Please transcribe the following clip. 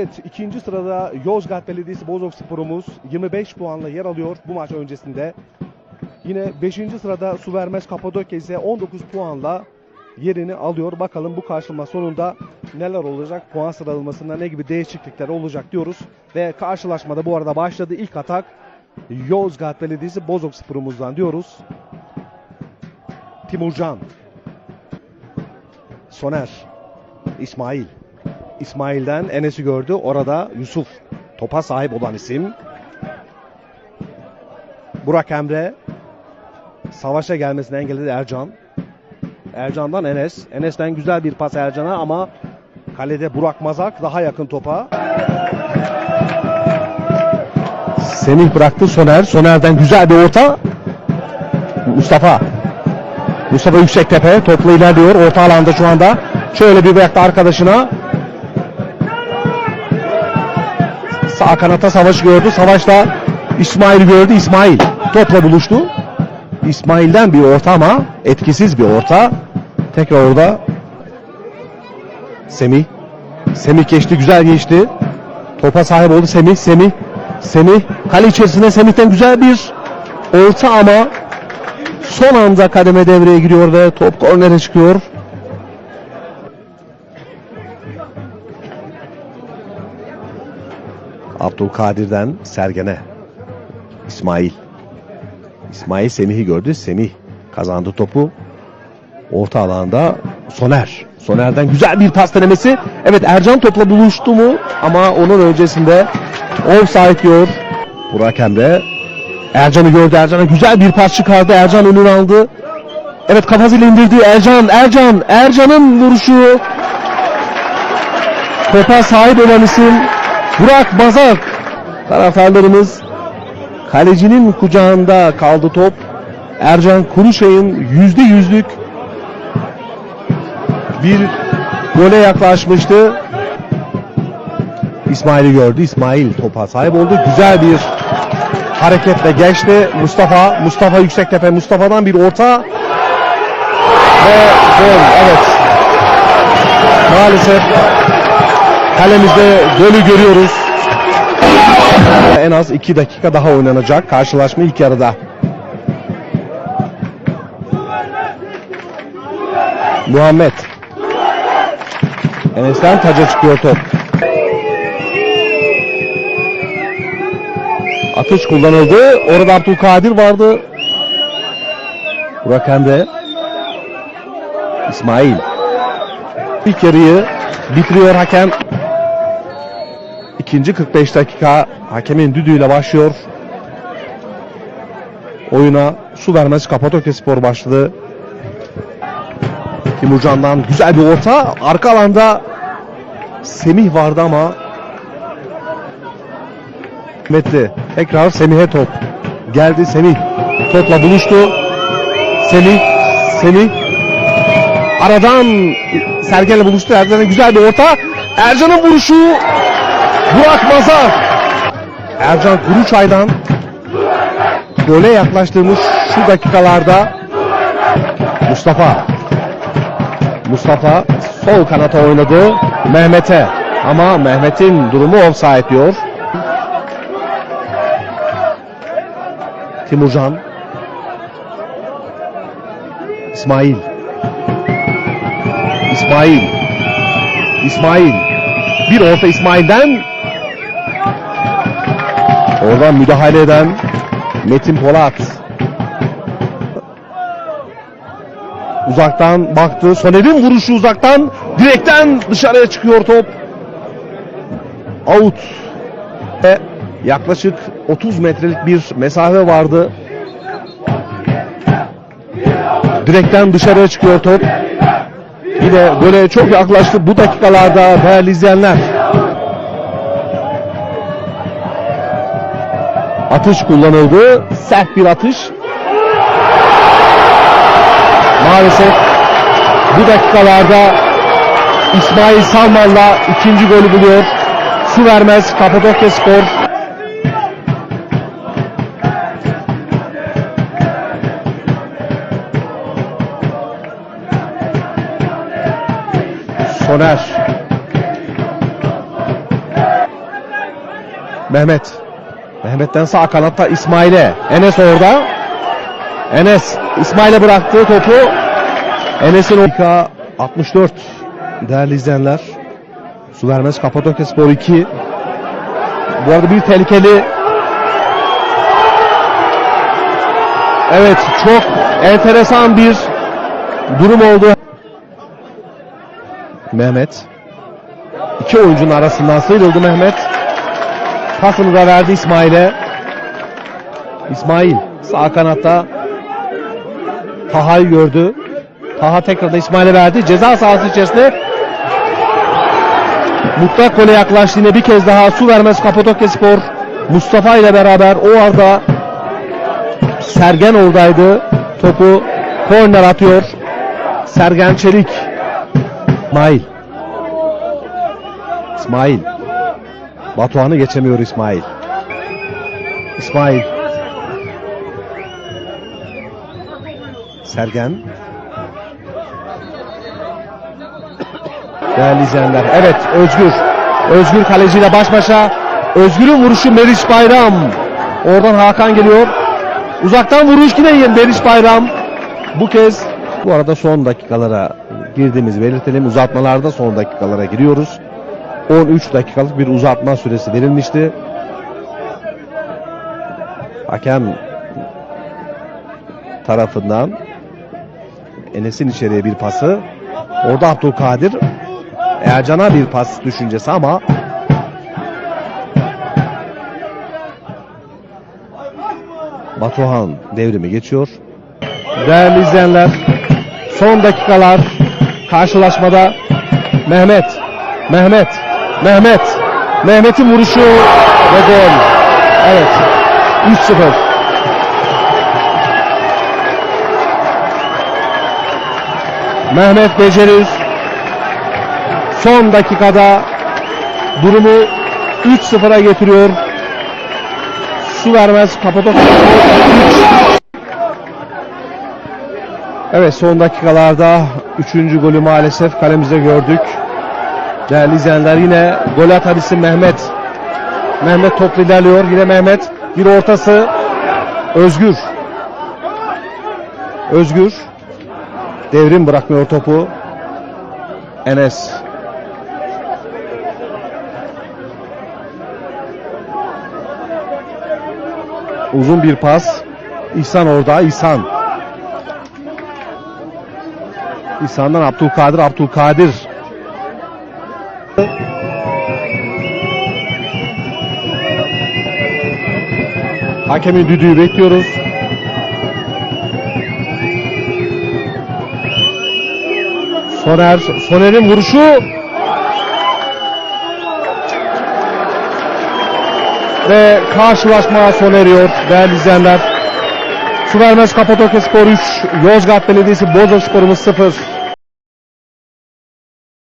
Evet ikinci sırada Yozgat Belediyesi Bozok Spor'umuz 25 puanla yer alıyor bu maç öncesinde. Yine 5. sırada Su Vermez Kapadokya ise 19 puanla yerini alıyor. Bakalım bu karşılama sonunda neler olacak? Puan sıralamasında ne gibi değişiklikler olacak diyoruz. Ve karşılaşmada bu arada başladı. ilk atak Yozgat Belediyesi Bozok Spor'umuzdan diyoruz. Timurcan. Soner. İsmail. İsmail'den Enes'i gördü. Orada Yusuf. Topa sahip olan isim. Burak Emre. Savaşa gelmesini engelledi Ercan. Ercan'dan Enes. Enes'ten güzel bir pas Ercan'a ama kalede Burak Mazak daha yakın topa. Semih bıraktı Soner. Soner'den güzel bir orta. Mustafa. Mustafa Yüksektepe topla ilerliyor. Orta alanda şu anda. Şöyle bir bıraktı arkadaşına. Sağ kanata Savaş gördü. Savaş'ta İsmail gördü. İsmail topla buluştu. İsmail'den bir orta ama etkisiz bir orta. Tekrar orada Semih. Semih geçti. Güzel geçti. Topa sahip oldu Semih. Semih. Semih. Kale içerisinde Semih'ten güzel bir orta ama son anda kademe devreye giriyor ve top kornere çıkıyor. Abdülkadir'den Sergen'e. İsmail. İsmail Semih'i gördü. Semih kazandı topu. Orta alanda Soner. Soner'den güzel bir pas denemesi. Evet Ercan topla buluştu mu? Ama onun öncesinde offside diyor. Burak Emre. Ercan'ı gördü. Ercan'a güzel bir pas çıkardı. Ercan önünü aldı. Evet kafasıyla indirdi. Ercan, Ercan, Ercan'ın vuruşu. Topa sahip olan isim Burak Bazak. Taraftarlarımız kalecinin kucağında kaldı top. Ercan Kuruşay'ın yüzde yüzlük bir gole yaklaşmıştı. İsmail'i gördü. İsmail topa sahip oldu. Güzel bir hareketle geçti. Mustafa, Mustafa Yüksektepe. Mustafa'dan bir orta ve gol. Evet. Maalesef kalemizde golü görüyoruz. En az 2 dakika daha oynanacak karşılaşma ilk yarıda. Muhammed. Enes'ten taca çıkıyor top. Atış kullanıldı. Orada Abdülkadir vardı. Burak Emre. İsmail. İlk yarıyı bitiriyor hakem. İkinci 45 dakika hakemin düdüğüyle başlıyor. Oyuna su vermez Kapadokya Spor başladı. Timurcan'dan güzel bir orta. Arka alanda Semih vardı ama Metli. Tekrar Semih'e top. Geldi Semih. Topla buluştu. Semih. Semih. Aradan Sergen'le buluştu. Ercan'ın güzel bir orta. Ercan'ın vuruşu. Burak Mazar. Ercan Kuruçay'dan gole yaklaştığımız şu dakikalarda Mustafa. Mustafa sol kanata oynadı Mehmet'e. Ama Mehmet'in durumu offside diyor. Timurcan. İsmail. İsmail. İsmail. Bir orta İsmail'den oradan müdahale eden Metin Polat. Uzaktan baktı. Soner'in vuruşu uzaktan. Direkten dışarıya çıkıyor top. Out. Ve yaklaşık 30 metrelik bir mesafe vardı. Direkten dışarıya çıkıyor top. Yine böyle çok yaklaştı. Bu dakikalarda değerli izleyenler atış kullanıldı sert bir atış maalesef bu dakikalarda İsmail Salman'la ikinci golü buluyor. Su vermez Kapadokya Spor. Soner. Mehmet. Mehmet'ten sağ kanatta İsmail'e. Enes orada. Enes İsmail'e bıraktığı topu. Enes'in dakika 64 değerli izleyenler. Su vermez Kapadokya Spor 2. Bu arada bir tehlikeli Evet çok enteresan bir durum oldu. Mehmet iki oyuncunun arasından sıyrıldı Mehmet. Pasını da verdi İsmail'e. İsmail sağ kanatta Taha'yı gördü. Taha tekrar da İsmail'e verdi. Ceza sahası içerisinde mutlak gole yaklaştı bir kez daha su vermez Kapadokya Spor. Mustafa ile beraber o arada Sergen oradaydı. Topu korner atıyor. Sergen Çelik. İsmail. İsmail. Batuhan'ı geçemiyor İsmail. İsmail. Sergen. Değerli izleyenler. Evet Özgür. Özgür kaleciyle baş başa. Özgür'ün vuruşu Meriç Bayram. Oradan Hakan geliyor. Uzaktan vuruş yine Meriç Bayram. Bu kez bu arada son dakikalara girdiğimizi belirtelim. Uzatmalarda son dakikalara giriyoruz. 13 dakikalık bir uzatma süresi verilmişti. Hakem tarafından Enes'in içeriye bir pası. Orada Abdülkadir Ercan'a bir pas düşüncesi ama Batuhan devrimi geçiyor. Değerli izleyenler son dakikalar karşılaşmada Mehmet Mehmet Mehmet Mehmet'in vuruşu ve gol. Evet 3-0. Mehmet Beceriz son dakikada durumu 3-0'a getiriyor. Su vermez Kapadokya. Evet son dakikalarda 3. golü maalesef kalemizde gördük. Değerli izleyenler yine gol atan Mehmet. Mehmet toplu ilerliyor. Yine Mehmet. Bir ortası. Özgür. Özgür. Devrim bırakmıyor topu. Enes. Uzun bir pas. İhsan orada. İhsan. İhsan'dan Abdülkadir. Abdülkadir. Hakemin düdüğü bekliyoruz. Soner, Soner'in vuruşu ve karşılaşma sona eriyor değerli izleyenler. Su vermez Kapadokya Spor 3, Yozgat Belediyesi Boza Spor'umuz 0.